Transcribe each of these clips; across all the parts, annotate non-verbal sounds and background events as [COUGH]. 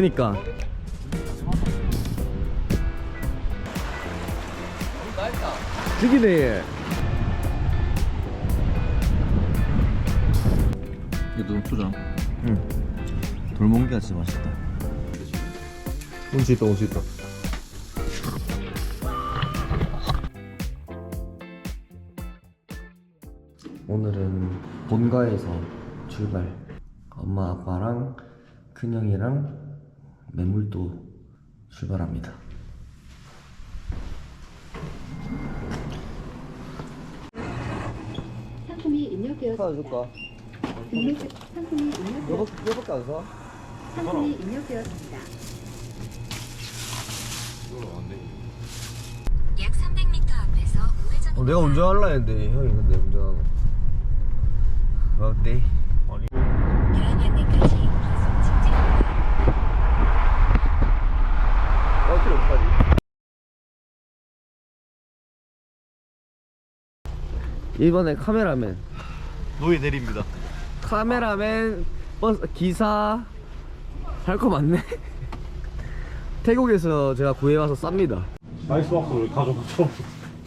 그니까 죽이네 얘. 이거 녹초장 응. 돌멍기가 진짜 맛있다. 운치 있다, 운치 있다. 오늘은 본가에서 출발. 엄마 아빠랑 큰형이랑 매물도 출발합니다. 상품이 입력되었습니다. 사줄까? 등록 상품이 입력되었 요밖에 안 사? 상품이 입력되었습니다. 약 300m 앞에서 우회전 어, 내가 운전할라 했는데 형이 근데 운전하고. 어때? 대한양대까지 계속 직진. 어떻게 어떡하지? 이번에 카메라맨. 노예 내립니다. 카메라맨 버스 기사. 할 거 많네. [LAUGHS] 태국에서 제가 구해와서 쌉니다. 아이스박스 왜 가져갔죠?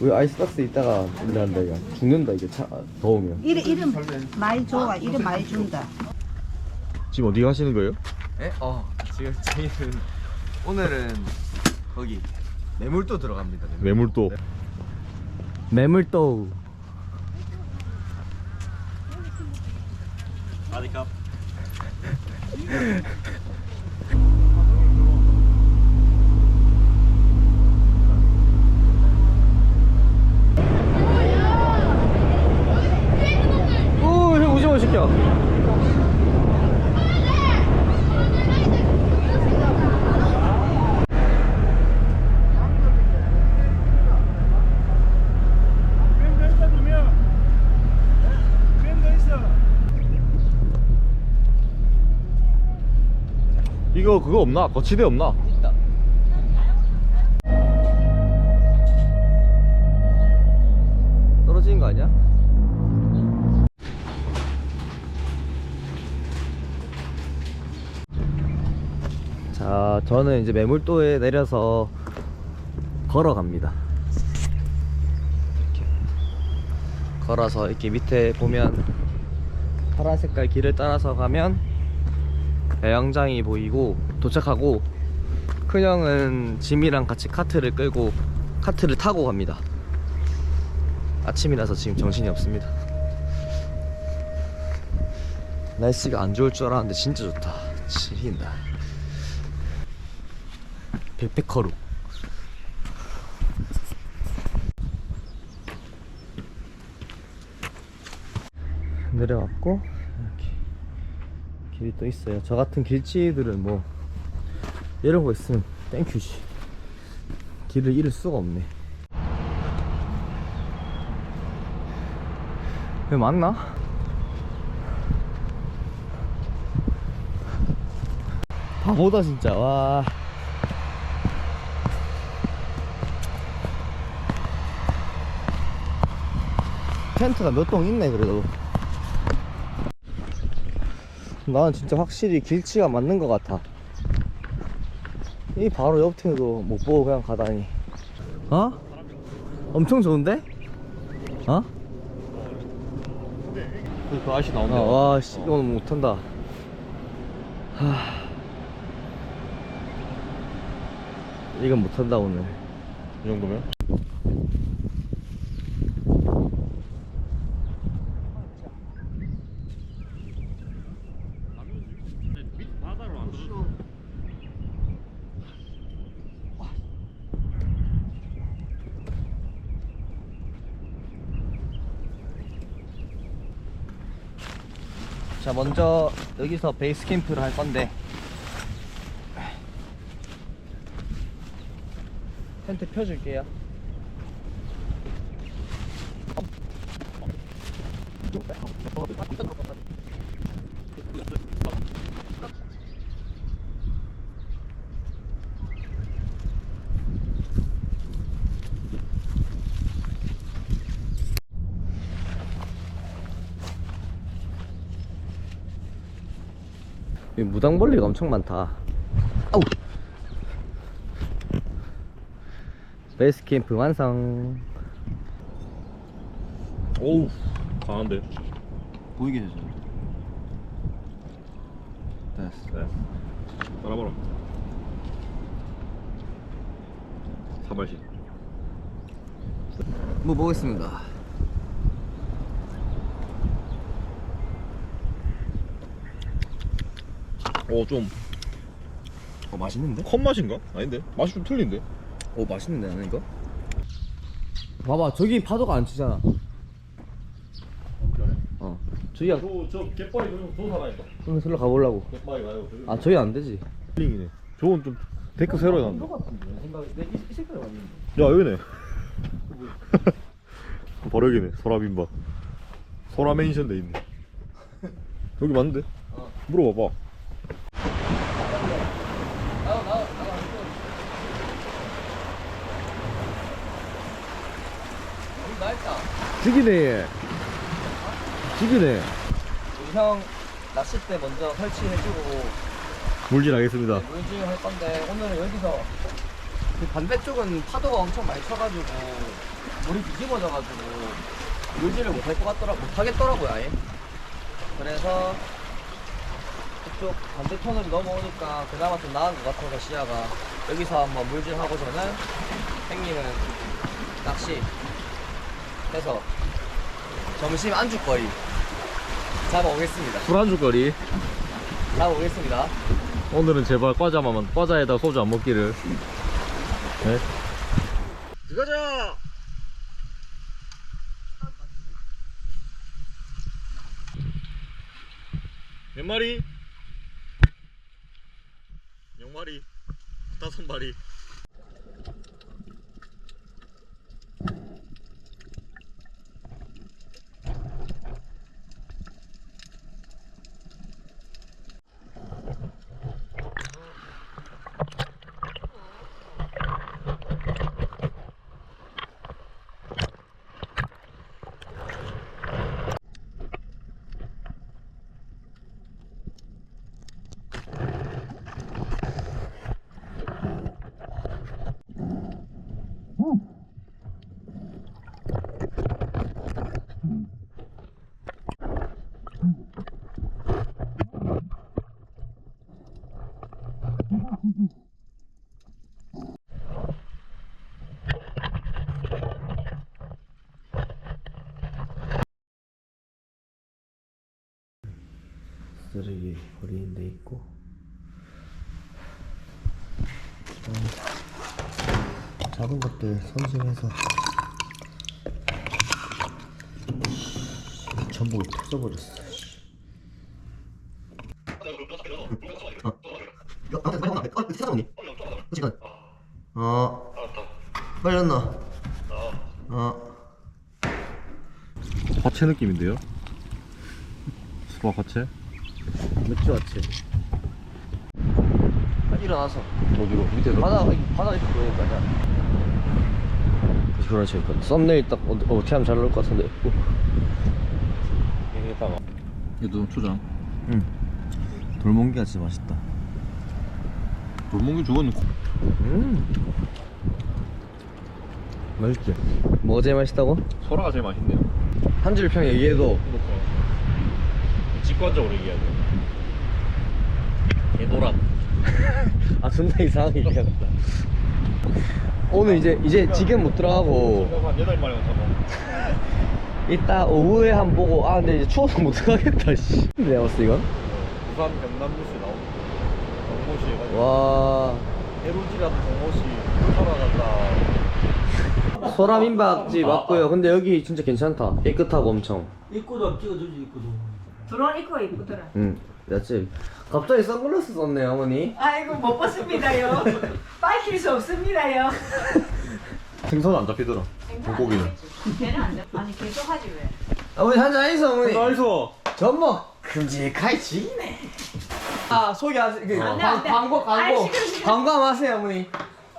우리 아이스박스 있다가 준비한다 이거 죽는다 이게 차 더우면. 이름 이름 많이 줘 이름 많이 준다. 지금 어디 가시는 거예요? 에? 어 지금 저희는 오늘은 거기 매물도 들어갑니다. 매물도. 매물도 아디캅 오형 오징어 시켜 이거 그거 없나? 거치대 없나? 떨어지는 거 아니야? 자, 저는 이제 매물도에 내려서 걸어갑니다. 이렇게 걸어서 이렇게 밑에 보면 파란 색깔 길을 따라서 가면 야영장이 보이고 도착하고 큰형은 짐이랑 같이 카트를 끌고 카트를 타고 갑니다. 아침이라서 지금 정신이 없습니다. 날씨가 안 좋을 줄 알았는데 진짜 좋다. 지린다. 백패커루. 내려왔고 길이 또 있어요. 저 같은 길치들은 뭐거 있으면 땡큐지. 길을 잃을 수가 없네. 왜 맞나? 바보다 진짜 와 텐트가 몇 동 있네 그래도 나는 진짜 확실히 길치가 맞는 것 같아 이 바로 옆 텐트도 못 보고 그냥 가다니 어? 엄청 좋은데? 어? 그 아저씨 아, 나온다 와, 씨, 오늘 못한다. 하. 이건 못한다, 오늘. 이 정도면? 자, 먼저 여기서 베이스 캠프를 할 건데. 텐트 펴줄게요. 여기 무당벌레가 엄청 많다. 아우. 베이스 캠프 완성. 오우 강한데 보이게 되죠. 됐어. 네 따라봐라 사발신 뭐 보겠습니다. 오좀 어 맛있는데? 컵맛인가? 아닌데 맛이 좀 틀린데 오 맛있는데 나는 이거? 봐봐 저기 파도가 안 치잖아. 어. 저기가 저저 갯바위 저 살아있다 그럼 절로 가보려고. 갯바위 가요 아 저기 안 되지. 힐링이네 저건 좀 데크 새로 해놨네 생각이 이 색깔 맞는데. 야 여기네 바로 여기네 소라빈밥 소라멘션 돼 있네 여기 맞는데? 물어봐봐 죽이네 죽이네. 형 낚싯대 먼저 설치해주고 물질하겠습니다. 물질 할 건데 오늘은 여기서 그 반대쪽은 파도가 엄청 많이 쳐가지고 물이 뒤집어져가지고 물질을 못 할 것 같더라 못하겠더라고요 아예. 그래서 그쪽 반대 터널이 넘어오니까 그나마 좀 나은 것 같아서 시야가. 여기서 한번 물질 하고서는 형님은 낚시 해서 점심 안주거리. 잡아오겠습니다. 술안주거리. 잡아오겠습니다. 오늘은 제발 과자만 과자에다 소주 안 먹기를. 네? 들어가자! 몇 마리? 몇 마리? 다섯 마리 쓰레기 버리는 데 있고 좀 작은 것들 손질해서 전부 터져버렸어 어 빨리 왔나? 어 화채 느낌인데요? 수박 화채? 맥주 왔지? 아, 일어나서. 어디로? 밑에서? 바다 바다 이렇게 보이니까 그렇지 그 썸네일 딱 어, 어떻게 하면 잘 나올 것 같은데. 여기다가 얘도 초장. 응. 돌멍기가 진짜 맛있다. 돌멍이 저거는 음. 맛있지? 뭐가 제일 맛있다고? 소라가 제일 맛있네요. 한 줄 평 얘기해도 직관적으로 얘기해야 돼. 개노란. [LAUGHS] 아 존나 이상하게 얘기한다 오늘 이제 이제 지금 못 들어가고. 한 8마리만 잡아. [LAUGHS] 이따 오후에 한 번 보고 아 근데 이제 추워서 못 들어가겠다 씨. 내가 봤어 이건? 부산 경남 뉴스 나온 정모시 해가지고. 와. 해루지라는 정모시 살아간다. 소라민박집 왔고요. 근데 여기 진짜 괜찮다. 깨끗하고 엄청. 입구도 찍어주지 입구도 입구가 이쁘더라. 응 맞지? 갑자기 선글라스 썼네 어머니 아이고 못 벗습니다요. 밝힐 수 없습니다요. [LAUGHS] 생선 안 잡히더라 물고기는 걔는 안 돼. 아니 계속 하지 왜? 어머니 한잔 하이소 어머니 나이스 전복 큼직하게 지기네 아 소개하세요 그 안 돼, 광- 안 돼. 광고 아이, 광고 시끄러, 시끄러. 광고 한번 하세요 어머니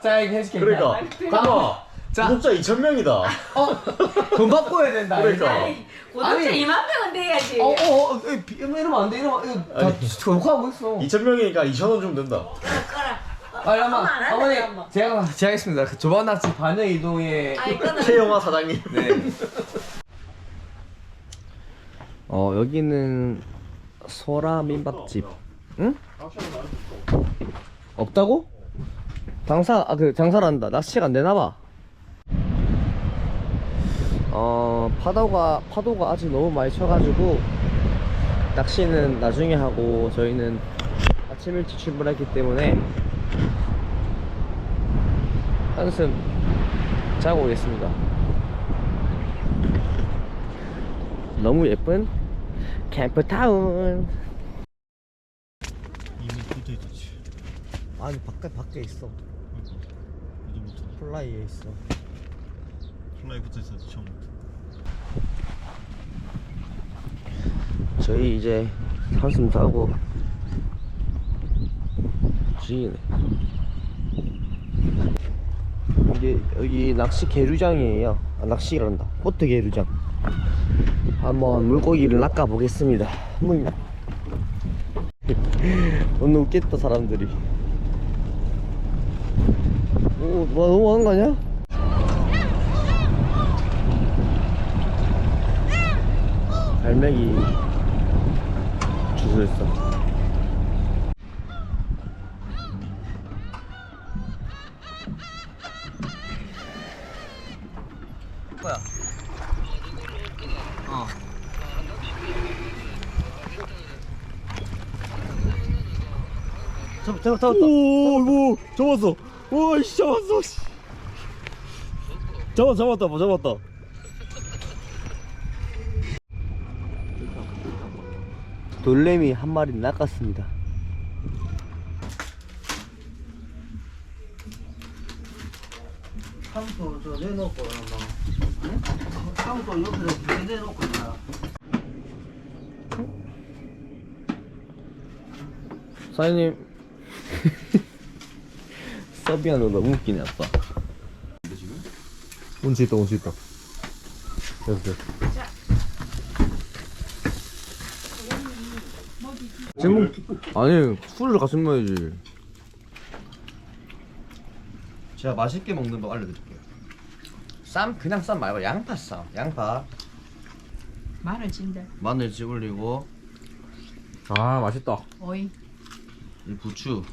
자 이렇게 해줄게 그러니까 광고 자. 구독자 2,000명이다 어 돈 [LAUGHS] 받고 해야 된다 그러니까. 아니 구독자 아니. 2만 명은 돼야지. 어어어 어, 어, 이- 이러면 안 돼 이러면 이거 다 욕하고 있어 2,000명이니까 2,000원 주면 된다 꺼라 꺼라. 빨리 한번 어머니 제가 제가 하겠습니다. 그 조반 낚시 반영 이동의 [LAUGHS] 최영화 사장님. 네. 어 여기는 소라 민박집. 응? 없다고? 장사 아 그 장사란다. 낚시가 안 되나 봐. 어 파도가 파도가 아직 너무 많이 쳐가지고 낚시는 나중에 하고 저희는 아침 일찍 출발했기 때문에 한숨 자고 오겠습니다. 너무 예쁜 캠프타운. 이미 있었지. 아니 밖에 밖에 있어. 이제부터 플라이에 있어. 플라이 붙어 있었지 처음부터. 저희 이제 한숨 자고 지네. 이게 여기 낚시 계류장이에요. 아, 낚시란다. 보트 계류장. 한번 물고기를 낚아 보겠습니다. 물. [LAUGHS] 오늘 웃겠다 사람들이. 오, 뭐 너무 하는 거 아니야? 갈매기 서 뭐야? 어. 잡, 잡, 잡았다. 오, 이거 잡았어. 와, 씨 잡았어. 씨. 잡았, 잡았다, 뭐 잡았다. 돌레미 한 마리 낚았습니다. 상도 저 내놓고 뭐 상도 옆에 내놓고 나 사장님 [LAUGHS] 서비아너 너무 웃기네 아빠 운치 있다, 운치 있다. 됐어, 됐어. 제목 아니 술을 같이 먹어야지. 제가 맛있게 먹는 법 알려드릴게요. 쌈 그냥 쌈 말고 양파 쌈 양파. 마늘 진데. 마늘 지 올리고. 아, 맛있다. 오이. 이 부추.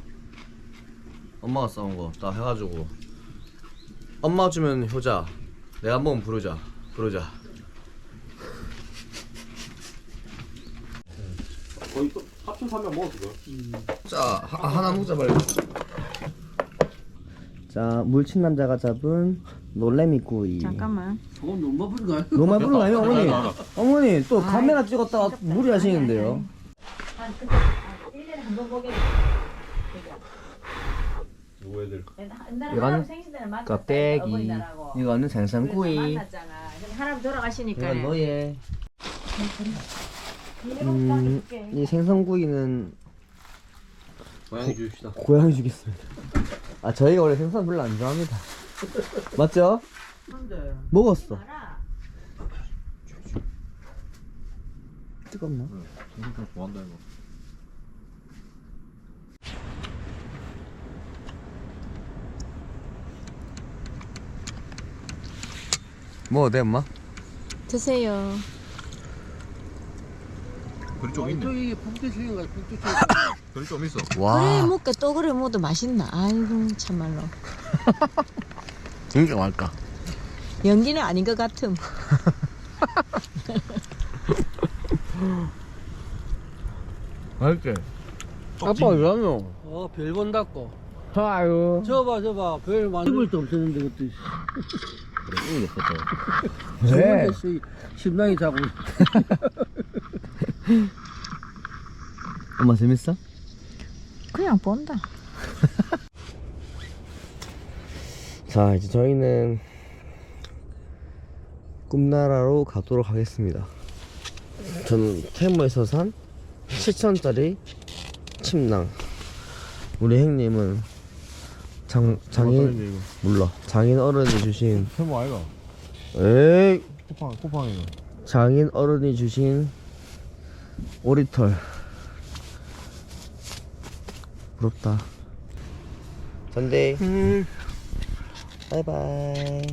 엄마가 싸운 거딱 해가지고. 엄마 주면 효자. 내가 먹으면 부르자. 부르자. 거의 또 합쳐서 한명 먹었어. 자 하, 하나 먹자 빨리. 자 물친 남자가 잡은 놀래미구이. 잠깐만. 저건 너무 아니야? 너무 많이 부른 거 아니에요 어머니? 어머니 또 카메라 찍었다가 무리하시는데요. 누구 애들? 이건 껍데기. 이거는 그 생선구이. 이건 너의 음, 이 생선구이는 고양이 주십시다. 고양이 주겠습니다 아 저희가 원래 생선 별로 안 좋아합니다 [LAUGHS] 맞죠? 근데 먹었어 뜨겁나? 생선 좋아한다, 이거. 뭐 어때 엄마? 드세요. 좀 있네. 저기 북두시인가 북두시 그리 좀 있어. 그래 와 먹게 또 그래 먹어도 맛있나. 아이고 참말로. [LAUGHS] 진짜 맛있다 연기는 아닌 것 같음. [LAUGHS] 맛있게 아빠 왜하노? 어, 별 본다고. 아유 저봐, 저봐. 별 많이. 입을 도 없었는데, 그것도. 왜? 저번에 심장이 자고. [LAUGHS] 엄마 재밌어? 그냥 본다. [LAUGHS] 자 이제 저희는 꿈나라로 가도록 하겠습니다 저는 테무에서 산 7천짜리 침낭 우리 형님은 장, 장인 몰라 장인 어른이 주신 세모 아이가? 에이 쿠팡, 쿠팡이가. 장인 어른이 주신 오리털 부럽다 전대. 바이바이.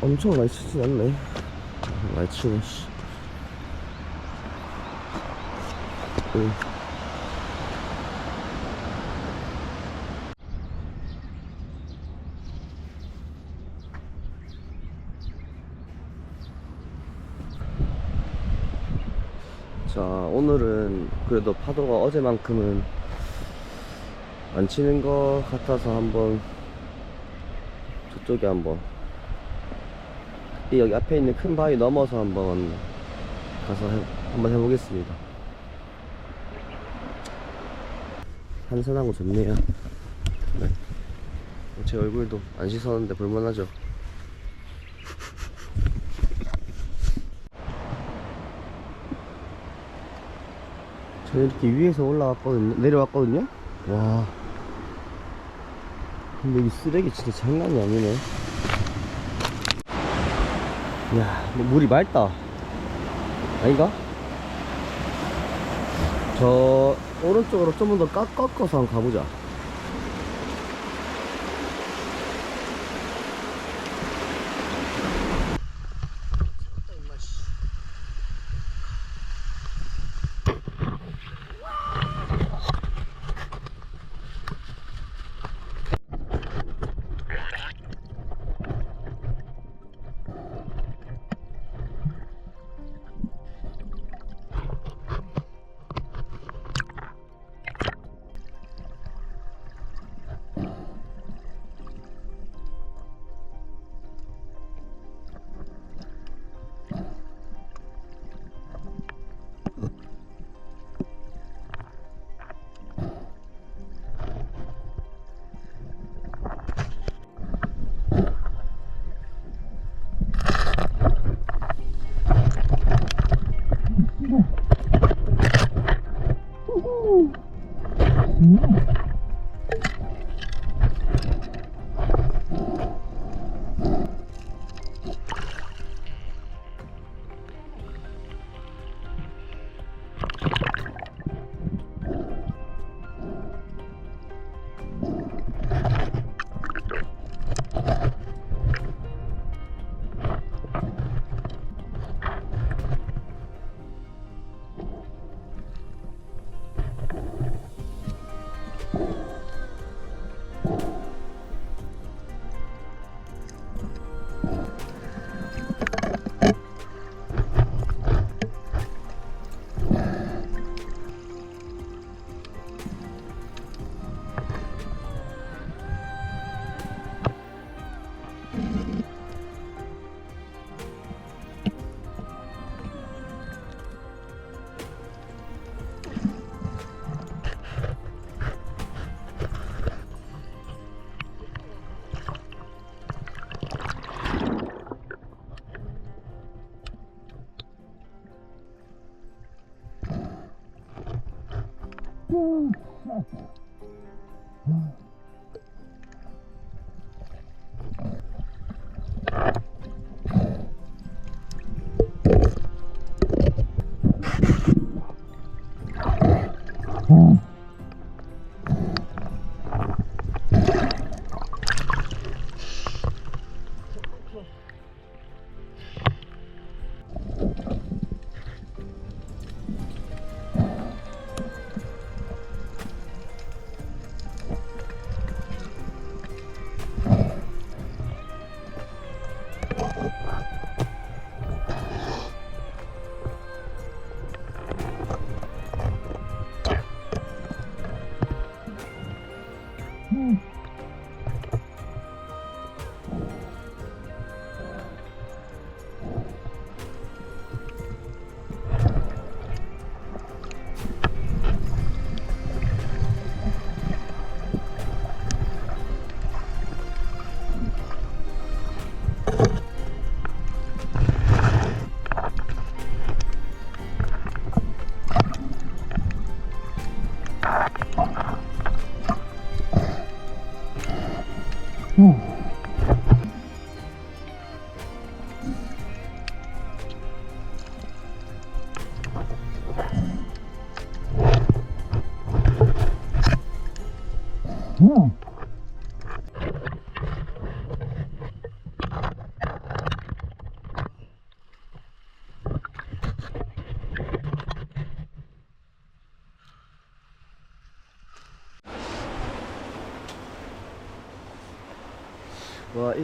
엄청 많이 치진 않네. 많이 치네, 씨. 응. 자, 오늘은 그래도 파도가 어제만큼은 안 치는 것 같아서 한번 저쪽에 한번 이 여기 앞에 있는 큰 바위 넘어서 한번 가서 해, 한번 해보겠습니다. 한산하고 좋네요. 네. 제 얼굴도 안 씻었는데 볼만하죠. 이렇게 위에서 올라왔거든요. 내려왔거든요. 와. 근데 여기 쓰레기 진짜 장난이 아니네. 야, 뭐 물이 맑다. 아닌가? 저 오른쪽으로 좀더 꺾어서 한번 가보자.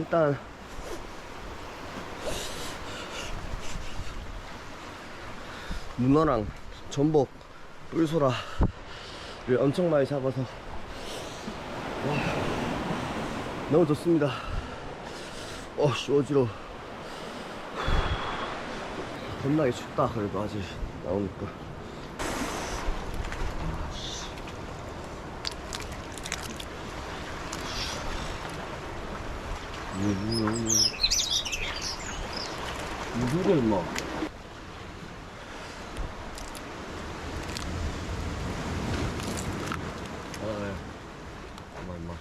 일단. 문어랑 전복 꿀소라를 엄청 많이 잡아서. 와, 너무 좋습니다. 어씨 어지러워 겁나게 춥다 그래도 아직 나오니까 누구래 임마 아, 네. 임마 임마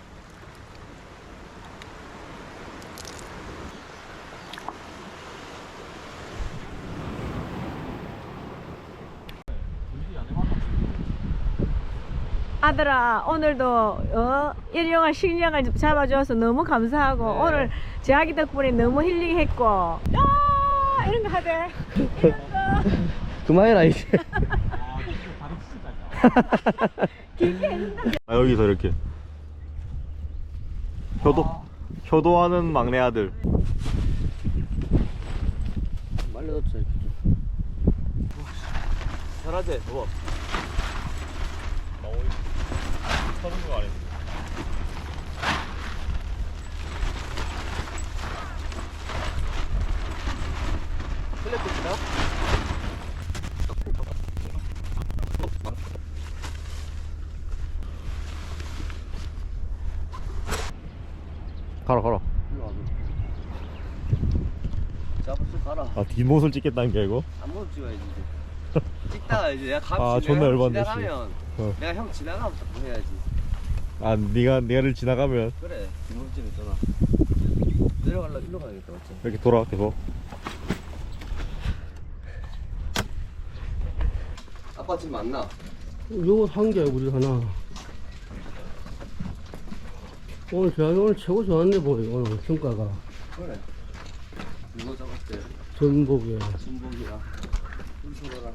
아들아 오늘도 어, 일용할 식량을 잡아줘서 너무 감사하고 네. 오늘 제아기 덕분에 너무 힐링했고. 야 이런 거 하대 [LAUGHS] 그만해라 이제. [LAUGHS] 아 여기서 이렇게. 효도 효도하는 막내 아들. 말려놓자 이렇게 좀. 잘하지? 뭐 서는 거 아니야? 플랫빛이다? 가라 가라. 잡았어 가라. 아 뒷모습 찍겠다는 게 이거? 앞모습 찍어야지 이제. 찍다가 이제 내가 감 아, 내가 존나 형 열받네, 씨. 지나가면 어. 내가 형 지나가면 또 해야지 아 네가 네가를 지나가면 그래 뒷모습 찍었잖아 내려갈라 일로 가야겠다 맞지? 이렇게 돌아 계속. 아빠 지금 만나? 요거 한개 우리 하나. 오늘 제가 오늘 최고 좋았네 보여 오늘 성과가. 그래. 이거 잡았대? 전복에 진복이랑 꿀소라랑